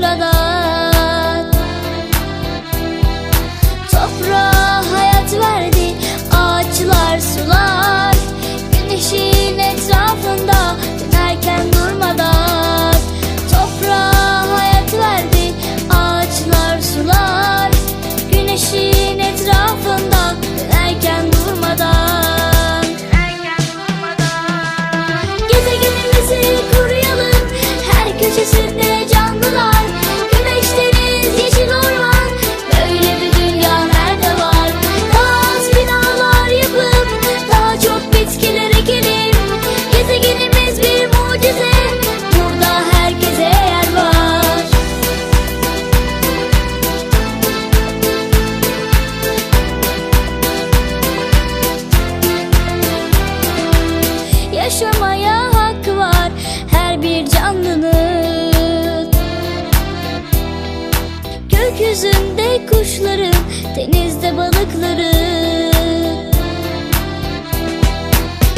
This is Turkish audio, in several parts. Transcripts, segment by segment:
love. yaşamaya hak var her bir canlının. Gökyüzünde kuşların, denizde balıkların.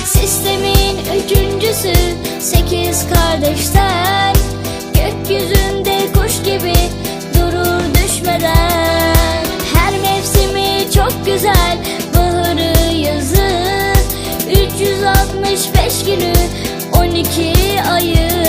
Sistemin üçüncüsü, sekiz kardeşler. 65 günü 12 ayı.